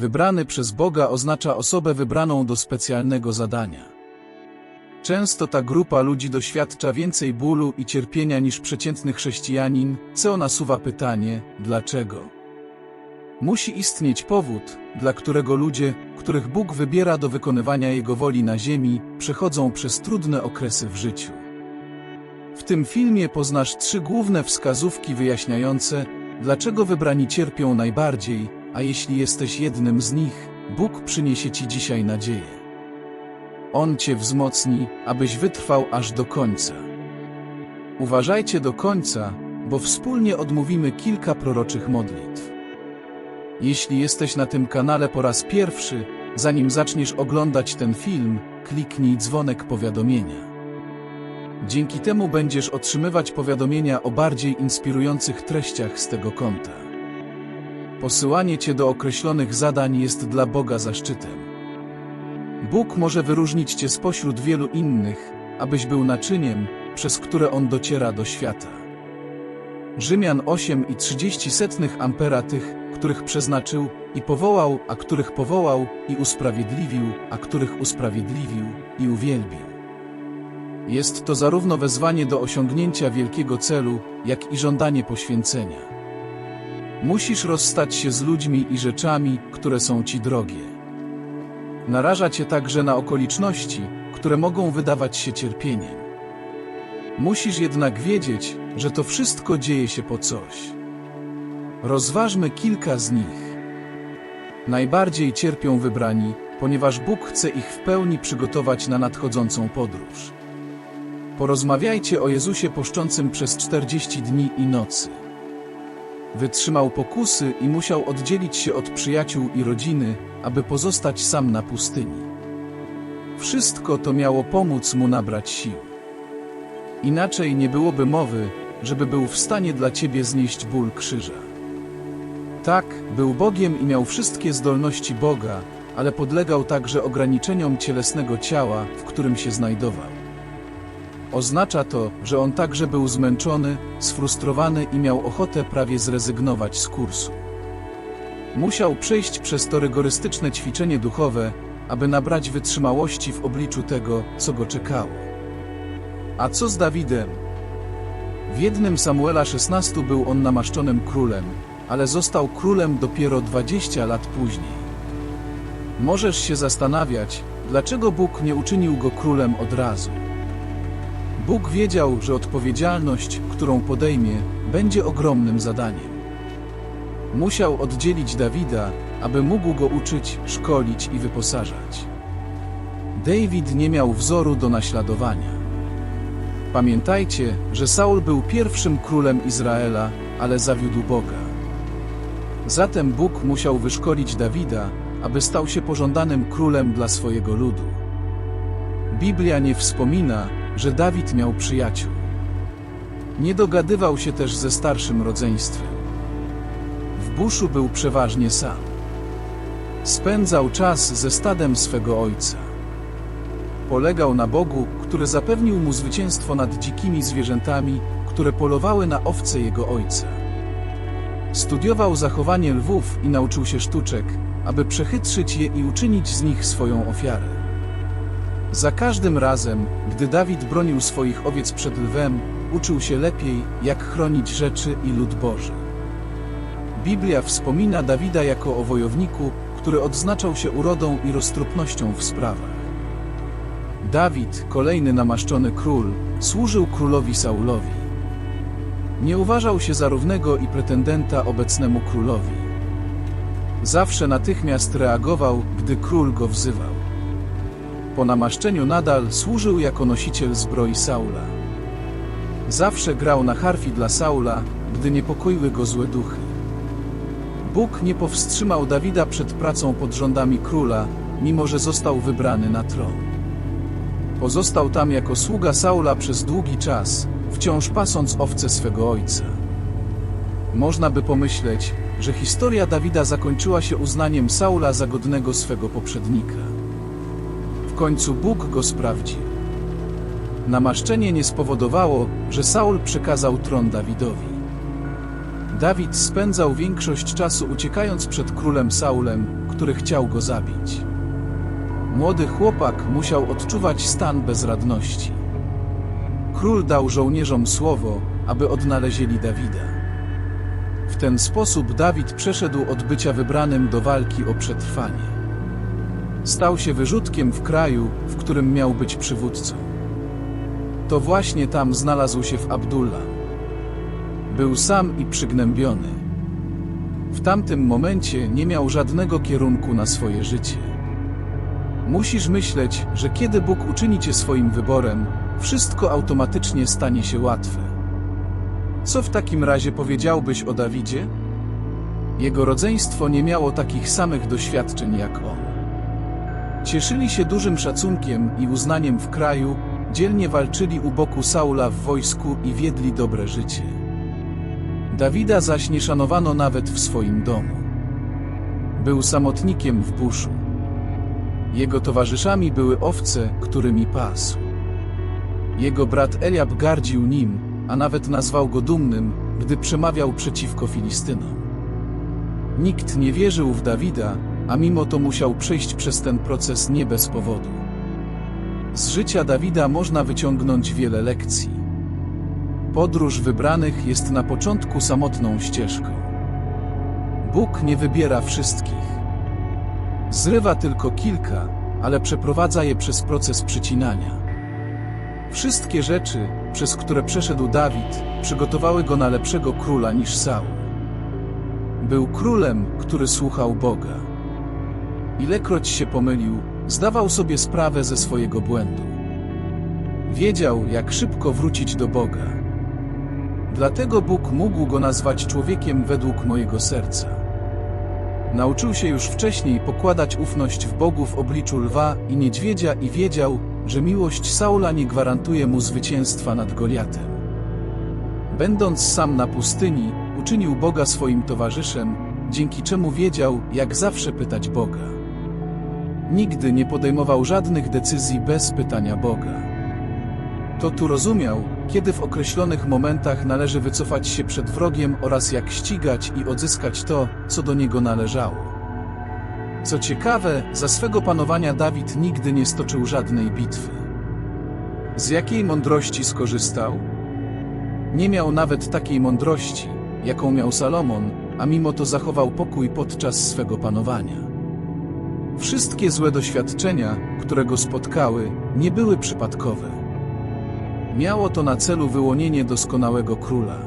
Wybrany przez Boga oznacza osobę wybraną do specjalnego zadania. Często ta grupa ludzi doświadcza więcej bólu i cierpienia niż przeciętny chrześcijanin, co nasuwa pytanie, dlaczego? Musi istnieć powód, dla którego ludzie, których Bóg wybiera do wykonywania Jego woli na ziemi, przechodzą przez trudne okresy w życiu. W tym filmie poznasz trzy główne wskazówki wyjaśniające, dlaczego wybrani cierpią najbardziej, a jeśli jesteś jednym z nich, Bóg przyniesie Ci dzisiaj nadzieję. On Cię wzmocni, abyś wytrwał aż do końca. Uważajcie do końca, bo wspólnie odmówimy kilka proroczych modlitw. Jeśli jesteś na tym kanale po raz pierwszy, zanim zaczniesz oglądać ten film, kliknij dzwonek powiadomienia. Dzięki temu będziesz otrzymywać powiadomienia o bardziej inspirujących treściach z tego konta. Posyłanie Cię do określonych zadań jest dla Boga zaszczytem. Bóg może wyróżnić Cię spośród wielu innych, abyś był naczyniem, przez które On dociera do świata. Rzymian 8 i 30 setnych ampera tych, których przeznaczył i powołał, a których powołał i usprawiedliwił, a których usprawiedliwił i uwielbił. Jest to zarówno wezwanie do osiągnięcia wielkiego celu, jak i żądanie poświęcenia. Musisz rozstać się z ludźmi i rzeczami, które są ci drogie. Naraża cię także na okoliczności, które mogą wydawać się cierpieniem. Musisz jednak wiedzieć, że to wszystko dzieje się po coś. Rozważmy kilka z nich. Najbardziej cierpią wybrani, ponieważ Bóg chce ich w pełni przygotować na nadchodzącą podróż. Porozmawiajcie o Jezusie poszczącym przez 40 dni i nocy. Wytrzymał pokusy i musiał oddzielić się od przyjaciół i rodziny, aby pozostać sam na pustyni. Wszystko to miało pomóc mu nabrać sił. Inaczej nie byłoby mowy, żeby był w stanie dla ciebie znieść ból krzyża. Tak, był Bogiem i miał wszystkie zdolności Boga, ale podlegał także ograniczeniom cielesnego ciała, w którym się znajdował. Oznacza to, że on także był zmęczony, sfrustrowany i miał ochotę prawie zrezygnować z kursu. Musiał przejść przez to rygorystyczne ćwiczenie duchowe, aby nabrać wytrzymałości w obliczu tego, co go czekało. A co z Dawidem? W jednym Samuela 16 był on namaszczonym królem, ale został królem dopiero 20 lat później. Możesz się zastanawiać, dlaczego Bóg nie uczynił go królem od razu. Bóg wiedział, że odpowiedzialność, którą podejmie, będzie ogromnym zadaniem. Musiał oddzielić Dawida, aby mógł go uczyć, szkolić i wyposażać. David nie miał wzoru do naśladowania. Pamiętajcie, że Saul był pierwszym królem Izraela, ale zawiódł Boga. Zatem Bóg musiał wyszkolić Dawida, aby stał się pożądanym królem dla swojego ludu. Biblia nie wspomina, że Dawid miał przyjaciół. Nie dogadywał się też ze starszym rodzeństwem. W buszu był przeważnie sam. Spędzał czas ze stadem swego ojca. Polegał na Bogu, który zapewnił mu zwycięstwo nad dzikimi zwierzętami, które polowały na owce jego ojca. Studiował zachowanie lwów i nauczył się sztuczek, aby przechytrzyć je i uczynić z nich swoją ofiarę. Za każdym razem, gdy Dawid bronił swoich owiec przed lwem, uczył się lepiej, jak chronić rzeczy i lud Boży. Biblia wspomina Dawida jako o wojowniku, który odznaczał się urodą i roztropnością w sprawach. Dawid, kolejny namaszczony król, służył królowi Saulowi. Nie uważał się za równego i pretendenta obecnemu królowi. Zawsze natychmiast reagował, gdy król go wzywał. Po namaszczeniu nadal służył jako nosiciel zbroi Saula. Zawsze grał na harfi dla Saula, gdy niepokoiły go złe duchy. Bóg nie powstrzymał Dawida przed pracą pod rządami króla, mimo że został wybrany na tron. Pozostał tam jako sługa Saula przez długi czas, wciąż pasąc owce swego ojca. Można by pomyśleć, że historia Dawida zakończyła się uznaniem Saula za godnego swego poprzednika. Końcu Bóg go sprawdził. Namaszczenie nie spowodowało, że Saul przekazał tron Dawidowi. Dawid spędzał większość czasu uciekając przed królem Saulem, który chciał go zabić. Młody chłopak musiał odczuwać stan bezradności. Król dał żołnierzom słowo, aby odnalezieli Dawida. W ten sposób Dawid przeszedł od bycia wybranym do walki o przetrwanie. Stał się wyrzutkiem w kraju, w którym miał być przywódcą. To właśnie tam znalazł się w Abdullah. Był sam i przygnębiony. W tamtym momencie nie miał żadnego kierunku na swoje życie. Musisz myśleć, że kiedy Bóg uczyni cię swoim wyborem, wszystko automatycznie stanie się łatwe. Co w takim razie powiedziałbyś o Dawidzie? Jego rodzeństwo nie miało takich samych doświadczeń jak on. Cieszyli się dużym szacunkiem i uznaniem w kraju, dzielnie walczyli u boku Saula w wojsku i wiedli dobre życie. Dawida zaś nie szanowano nawet w swoim domu. Był samotnikiem w buszu. Jego towarzyszami były owce, którymi pasł. Jego brat Eliab gardził nim, a nawet nazwał go dumnym, gdy przemawiał przeciwko Filistynom. Nikt nie wierzył w Dawida, a mimo to musiał przejść przez ten proces nie bez powodu. Z życia Dawida można wyciągnąć wiele lekcji. Podróż wybranych jest na początku samotną ścieżką. Bóg nie wybiera wszystkich. Zrywa tylko kilka, ale przeprowadza je przez proces przycinania. Wszystkie rzeczy, przez które przeszedł Dawid, przygotowały go na lepszego króla niż Saul. Był królem, który słuchał Boga. Ilekroć się pomylił, zdawał sobie sprawę ze swojego błędu. Wiedział, jak szybko wrócić do Boga. Dlatego Bóg mógł go nazwać człowiekiem według mojego serca. Nauczył się już wcześniej pokładać ufność w Bogu w obliczu lwa i niedźwiedzia i wiedział, że miłość Saula nie gwarantuje mu zwycięstwa nad Goliatem. Będąc sam na pustyni, uczynił Boga swoim towarzyszem, dzięki czemu wiedział, jak zawsze pytać Boga. Nigdy nie podejmował żadnych decyzji bez pytania Boga. To tu rozumiał, kiedy w określonych momentach należy wycofać się przed wrogiem oraz jak ścigać i odzyskać to, co do niego należało. Co ciekawe, za swego panowania Dawid nigdy nie stoczył żadnej bitwy. Z jakiej mądrości skorzystał? Nie miał nawet takiej mądrości, jaką miał Salomon, a mimo to zachował pokój podczas swego panowania. Wszystkie złe doświadczenia, które go spotkały, nie były przypadkowe. Miało to na celu wyłonienie doskonałego króla.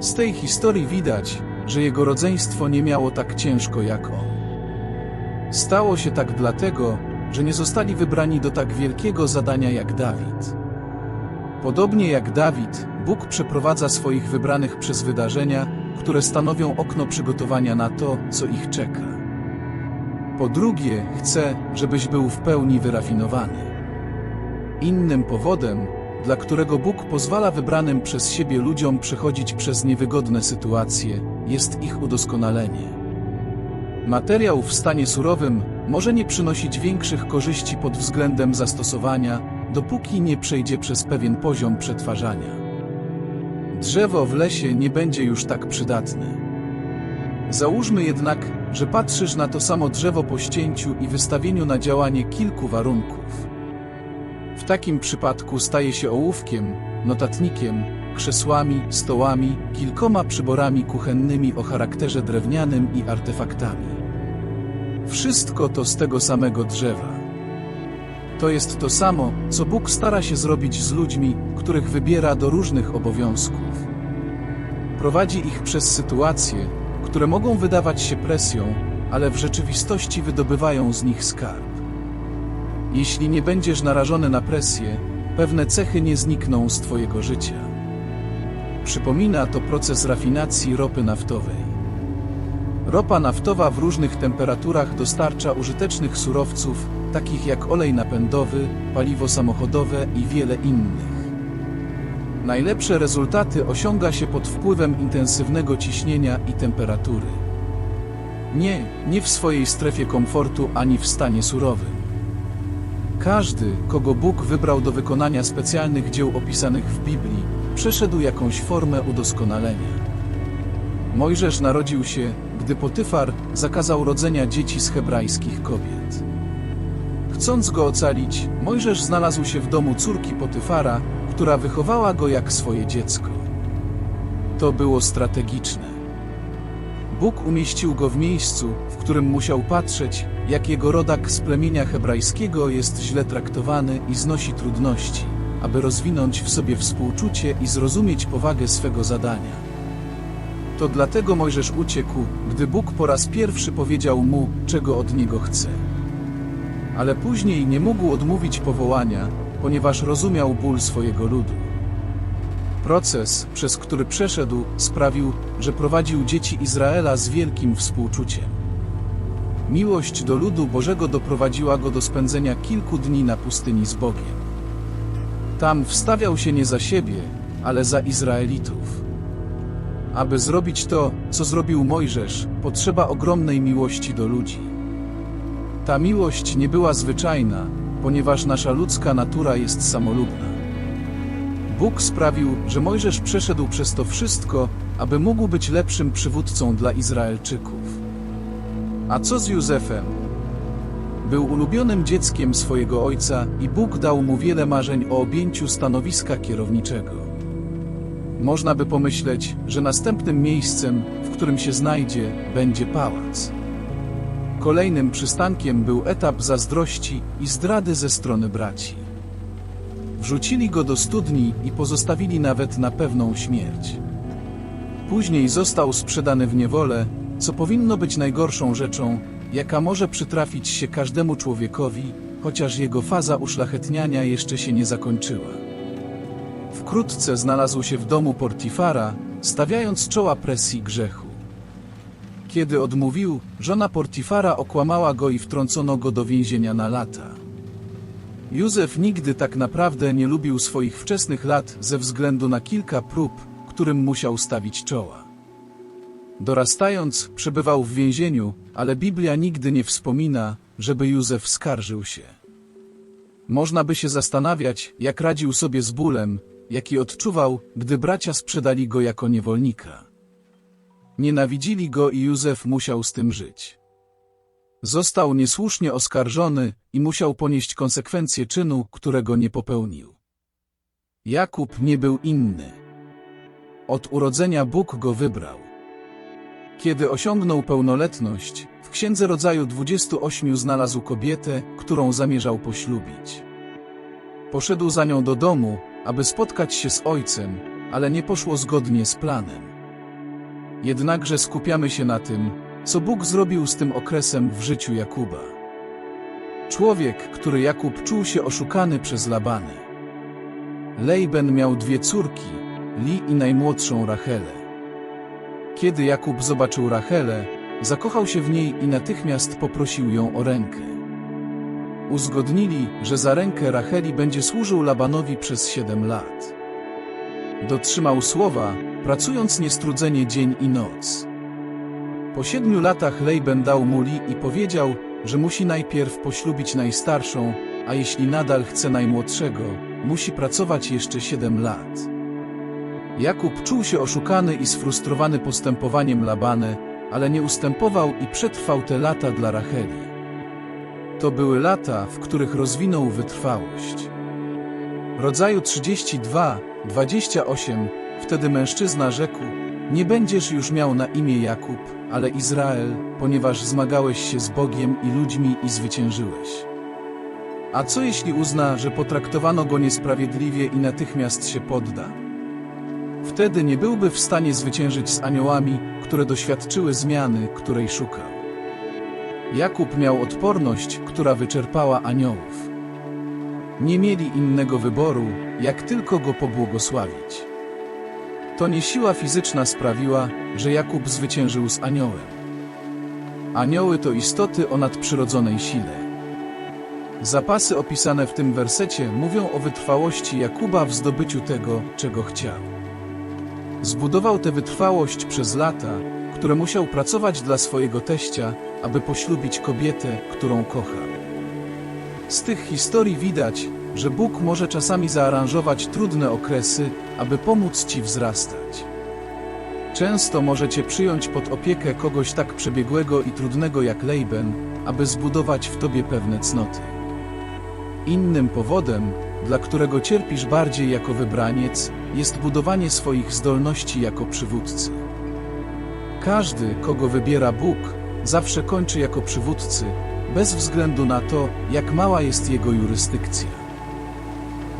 Z tej historii widać, że jego rodzeństwo nie miało tak ciężko jak on. Stało się tak dlatego, że nie zostali wybrani do tak wielkiego zadania jak Dawid. Podobnie jak Dawid, Bóg przeprowadza swoich wybranych przez wydarzenia, które stanowią okno przygotowania na to, co ich czeka. Po drugie, chce, żebyś był w pełni wyrafinowany. Innym powodem, dla którego Bóg pozwala wybranym przez siebie ludziom przechodzić przez niewygodne sytuacje, jest ich udoskonalenie. Materiał w stanie surowym może nie przynosić większych korzyści pod względem zastosowania, dopóki nie przejdzie przez pewien poziom przetwarzania. Drzewo w lesie nie będzie już tak przydatne. Załóżmy jednak, że patrzysz na to samo drzewo po ścięciu i wystawieniu na działanie kilku warunków. W takim przypadku staje się ołówkiem, notatnikiem, krzesłami, stołami, kilkoma przyborami kuchennymi o charakterze drewnianym i artefaktami. Wszystko to z tego samego drzewa. To jest to samo, co Bóg stara się zrobić z ludźmi, których wybiera do różnych obowiązków. Prowadzi ich przez sytuacje, które mogą wydawać się presją, ale w rzeczywistości wydobywają z nich skarb. Jeśli nie będziesz narażony na presję, pewne cechy nie znikną z Twojego życia. Przypomina to proces rafinacji ropy naftowej. Ropa naftowa w różnych temperaturach dostarcza użytecznych surowców, takich jak olej napędowy, paliwo samochodowe i wiele innych. Najlepsze rezultaty osiąga się pod wpływem intensywnego ciśnienia i temperatury. Nie, nie w swojej strefie komfortu ani w stanie surowym. Każdy, kogo Bóg wybrał do wykonania specjalnych dzieł opisanych w Biblii, przeszedł jakąś formę udoskonalenia. Mojżesz narodził się, gdy Potyfar zakazał rodzenia dzieci z hebrajskich kobiet. Chcąc go ocalić, Mojżesz znalazł się w domu córki Potyfara, która wychowała go jak swoje dziecko. To było strategiczne. Bóg umieścił go w miejscu, w którym musiał patrzeć, jak jego rodak z plemienia hebrajskiego jest źle traktowany i znosi trudności, aby rozwinąć w sobie współczucie i zrozumieć powagę swego zadania. To dlatego Mojżesz uciekł, gdy Bóg po raz pierwszy powiedział mu, czego od niego chce. Ale później nie mógł odmówić powołania, ponieważ rozumiał ból swojego ludu. Proces, przez który przeszedł, sprawił, że prowadził dzieci Izraela z wielkim współczuciem. Miłość do ludu Bożego doprowadziła go do spędzenia kilku dni na pustyni z Bogiem. Tam wstawiał się nie za siebie, ale za Izraelitów. Aby zrobić to, co zrobił Mojżesz, potrzeba ogromnej miłości do ludzi. Ta miłość nie była zwyczajna, ponieważ nasza ludzka natura jest samolubna. Bóg sprawił, że Mojżesz przeszedł przez to wszystko, aby mógł być lepszym przywódcą dla Izraelczyków. A co z Józefem? Był ulubionym dzieckiem swojego ojca i Bóg dał mu wiele marzeń o objęciu stanowiska kierowniczego. Można by pomyśleć, że następnym miejscem, w którym się znajdzie, będzie pałac. Kolejnym przystankiem był etap zazdrości i zdrady ze strony braci. Wrzucili go do studni i pozostawili nawet na pewną śmierć. Później został sprzedany w niewolę, co powinno być najgorszą rzeczą, jaka może przytrafić się każdemu człowiekowi, chociaż jego faza uszlachetniania jeszcze się nie zakończyła. Wkrótce znalazł się w domu Portifara, stawiając czoła presji grzechu. Kiedy odmówił, żona Portifara okłamała go i wtrącono go do więzienia na lata. Józef nigdy tak naprawdę nie lubił swoich wczesnych lat ze względu na kilka prób, którym musiał stawić czoła. Dorastając, przebywał w więzieniu, ale Biblia nigdy nie wspomina, żeby Józef skarżył się. Można by się zastanawiać, jak radził sobie z bólem, jaki odczuwał, gdy bracia sprzedali go jako niewolnika. Nienawidzili go i Józef musiał z tym żyć. Został niesłusznie oskarżony i musiał ponieść konsekwencje czynu, którego nie popełnił. Jakub nie był inny. Od urodzenia Bóg go wybrał. Kiedy osiągnął pełnoletność, w Księdze Rodzaju 28 znalazł kobietę, którą zamierzał poślubić. Poszedł za nią do domu, aby spotkać się z ojcem, ale nie poszło zgodnie z planem. Jednakże skupiamy się na tym, co Bóg zrobił z tym okresem w życiu Jakuba. Człowiek, który Jakub czuł się oszukany przez Labany. Lejben miał dwie córki, Li i najmłodszą Rachelę. Kiedy Jakub zobaczył Rachelę, zakochał się w niej i natychmiast poprosił ją o rękę. Uzgodnili, że za rękę Racheli będzie służył Labanowi przez siedem lat. Dotrzymał słowa, pracując niestrudzenie dzień i noc. Po siedmiu latach Lejben dał mu Li i powiedział, że musi najpierw poślubić najstarszą, a jeśli nadal chce najmłodszego, musi pracować jeszcze siedem lat. Jakub czuł się oszukany i sfrustrowany postępowaniem Labany, ale nie ustępował i przetrwał te lata dla Racheli. To były lata, w których rozwinął wytrwałość. Rodzaju 32, 28, wtedy mężczyzna rzekł, nie będziesz już miał na imię Jakub, ale Izrael, ponieważ zmagałeś się z Bogiem i ludźmi i zwyciężyłeś. A co jeśli uzna, że potraktowano go niesprawiedliwie i natychmiast się podda? Wtedy nie byłby w stanie zwyciężyć z aniołami, które doświadczyły zmiany, której szukał. Jakub miał odporność, która wyczerpała aniołów. Nie mieli innego wyboru, jak tylko go pobłogosławić. To nie siła fizyczna sprawiła, że Jakub zwyciężył z aniołem. Anioły to istoty o nadprzyrodzonej sile. Zapasy opisane w tym wersecie mówią o wytrwałości Jakuba w zdobyciu tego, czego chciał. Zbudował tę wytrwałość przez lata, które musiał pracować dla swojego teścia, aby poślubić kobietę, którą kochał. Z tych historii widać, że Bóg może czasami zaaranżować trudne okresy, aby pomóc Ci wzrastać. Często możecie przyjąć pod opiekę kogoś tak przebiegłego i trudnego jak Lejben, aby zbudować w tobie pewne cnoty. Innym powodem, dla którego cierpisz bardziej jako wybraniec, jest budowanie swoich zdolności jako przywódcy. Każdy, kogo wybiera Bóg, zawsze kończy jako przywódcy, bez względu na to, jak mała jest jego jurysdykcja.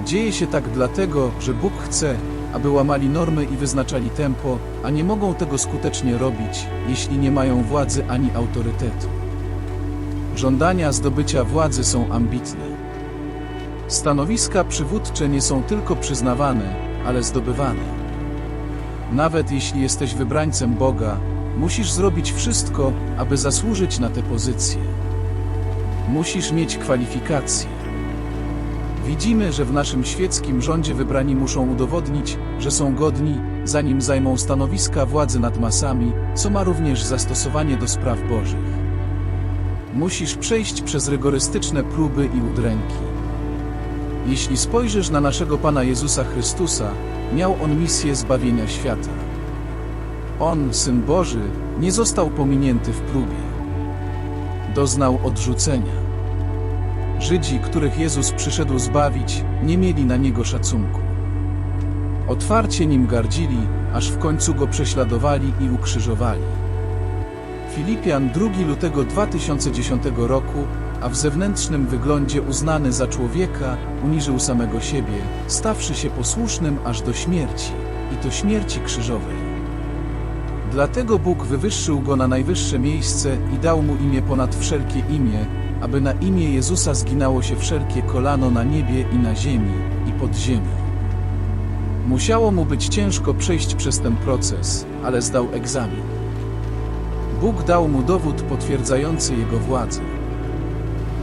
Dzieje się tak dlatego, że Bóg chce, aby łamali normy i wyznaczali tempo, a nie mogą tego skutecznie robić, jeśli nie mają władzy ani autorytetu. Żądania zdobycia władzy są ambitne. Stanowiska przywódcze nie są tylko przyznawane, ale zdobywane. Nawet jeśli jesteś wybrańcem Boga, musisz zrobić wszystko, aby zasłużyć na tę pozycję. Musisz mieć kwalifikacje. Widzimy, że w naszym świeckim rządzie wybrani muszą udowodnić, że są godni, zanim zajmą stanowiska władzy nad masami, co ma również zastosowanie do spraw bożych. Musisz przejść przez rygorystyczne próby i udręki. Jeśli spojrzysz na naszego Pana Jezusa Chrystusa, miał on misję zbawienia świata. On, Syn Boży, nie został pominięty w próbie. Doznał odrzucenia. Żydzi, których Jezus przyszedł zbawić, nie mieli na niego szacunku. Otwarcie nim gardzili, aż w końcu go prześladowali i ukrzyżowali. Filipian 2 lutego 2010 roku, a w zewnętrznym wyglądzie uznany za człowieka, uniżył samego siebie, stawszy się posłusznym aż do śmierci, i to śmierci krzyżowej. Dlatego Bóg wywyższył go na najwyższe miejsce i dał mu imię ponad wszelkie imię, aby na imię Jezusa zginało się wszelkie kolano na niebie i na ziemi, i pod ziemią. Musiało mu być ciężko przejść przez ten proces, ale zdał egzamin. Bóg dał mu dowód potwierdzający jego władzę.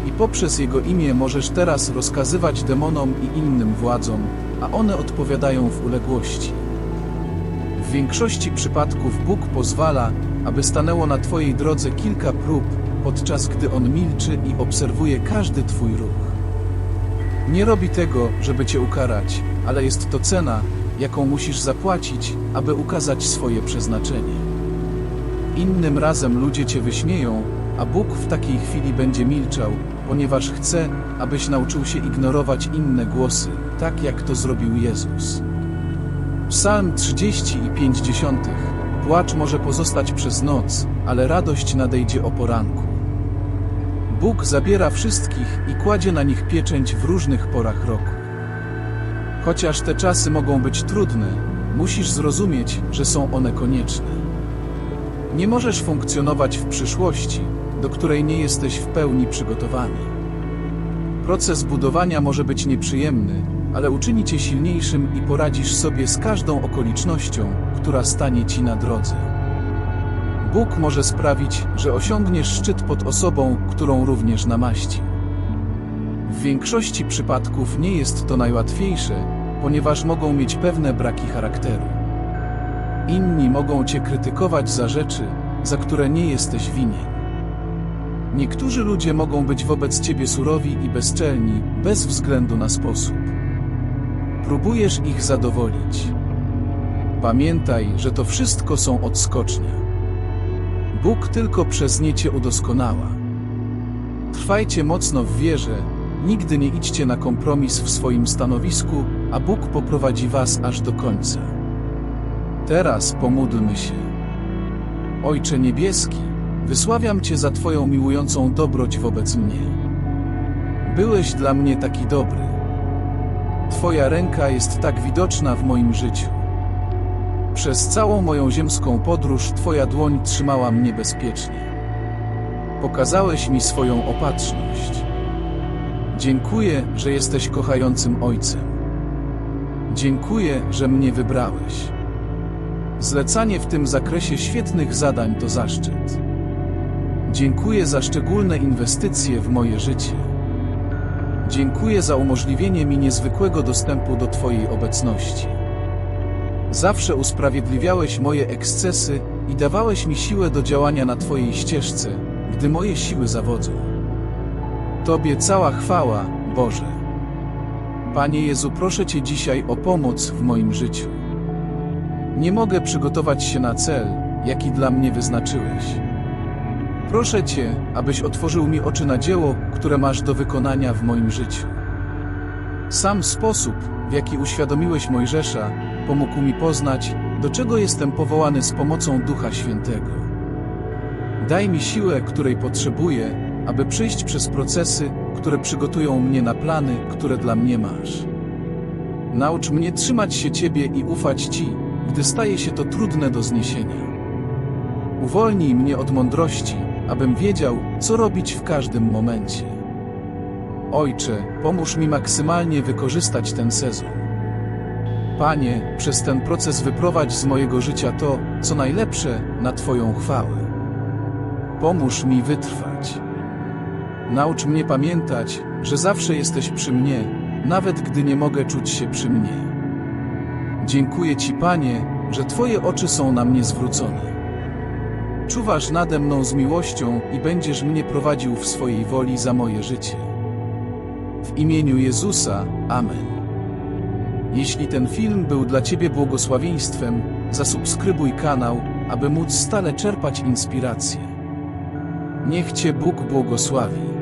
I poprzez jego imię możesz teraz rozkazywać demonom i innym władzom, a one odpowiadają w uległości. Większości przypadków Bóg pozwala, aby stanęło na Twojej drodze kilka prób, podczas gdy On milczy i obserwuje każdy Twój ruch. Nie robi tego, żeby Cię ukarać, ale jest to cena, jaką musisz zapłacić, aby ukazać swoje przeznaczenie. Innym razem ludzie Cię wyśmieją, a Bóg w takiej chwili będzie milczał, ponieważ chce, abyś nauczył się ignorować inne głosy, tak jak to zrobił Jezus. Psalm 30 i 50. Płacz może pozostać przez noc, ale radość nadejdzie o poranku. Bóg zabiera wszystkich i kładzie na nich pieczęć w różnych porach roku. Chociaż te czasy mogą być trudne, musisz zrozumieć, że są one konieczne. Nie możesz funkcjonować w przyszłości, do której nie jesteś w pełni przygotowany. Proces budowania może być nieprzyjemny, ale uczyni cię silniejszym i poradzisz sobie z każdą okolicznością, która stanie ci na drodze. Bóg może sprawić, że osiągniesz szczyt pod osobą, którą również namaści. W większości przypadków nie jest to najłatwiejsze, ponieważ mogą mieć pewne braki charakteru. Inni mogą cię krytykować za rzeczy, za które nie jesteś winien. Niektórzy ludzie mogą być wobec ciebie surowi i bezczelni, bez względu na sposób. Próbujesz ich zadowolić. Pamiętaj, że to wszystko są odskocznia. Bóg tylko przez nie cię udoskonała. Trwajcie mocno w wierze, nigdy nie idźcie na kompromis w swoim stanowisku, a Bóg poprowadzi was aż do końca. Teraz pomódlmy się. Ojcze Niebieski, wysławiam Cię za Twoją miłującą dobroć wobec mnie. Byłeś dla mnie taki dobry. Twoja ręka jest tak widoczna w moim życiu. Przez całą moją ziemską podróż Twoja dłoń trzymała mnie bezpiecznie. Pokazałeś mi swoją opatrzność. Dziękuję, że jesteś kochającym Ojcem. Dziękuję, że mnie wybrałeś. Zlecanie w tym zakresie świetnych zadań to zaszczyt. Dziękuję za szczególne inwestycje w moje życie. Dziękuję za umożliwienie mi niezwykłego dostępu do Twojej obecności. Zawsze usprawiedliwiałeś moje ekscesy i dawałeś mi siłę do działania na Twojej ścieżce, gdy moje siły zawodzą. Tobie cała chwała, Boże. Panie Jezu, proszę Cię dzisiaj o pomoc w moim życiu. Nie mogę przygotować się na cel, jaki dla mnie wyznaczyłeś. Proszę Cię, abyś otworzył mi oczy na dzieło, które masz do wykonania w moim życiu. Sam sposób, w jaki uświadomiłeś Mojżesza, pomógł mi poznać, do czego jestem powołany z pomocą Ducha Świętego. Daj mi siłę, której potrzebuję, aby przejść przez procesy, które przygotują mnie na plany, które dla mnie masz. Naucz mnie trzymać się Ciebie i ufać Ci, gdy staje się to trudne do zniesienia. Uwolnij mnie od mądrości, abym wiedział, co robić w każdym momencie. Ojcze, pomóż mi maksymalnie wykorzystać ten sezon. Panie, przez ten proces wyprowadź z mojego życia to, co najlepsze, na Twoją chwałę. Pomóż mi wytrwać. Naucz mnie pamiętać, że zawsze jesteś przy mnie, nawet gdy nie mogę czuć się przy mnie. Dziękuję Ci, Panie, że Twoje oczy są na mnie zwrócone. Czuwasz nade mną z miłością i będziesz mnie prowadził w swojej woli za moje życie. W imieniu Jezusa, Amen. Jeśli ten film był dla Ciebie błogosławieństwem, zasubskrybuj kanał, aby móc stale czerpać inspiracje. Niech Cię Bóg błogosławi.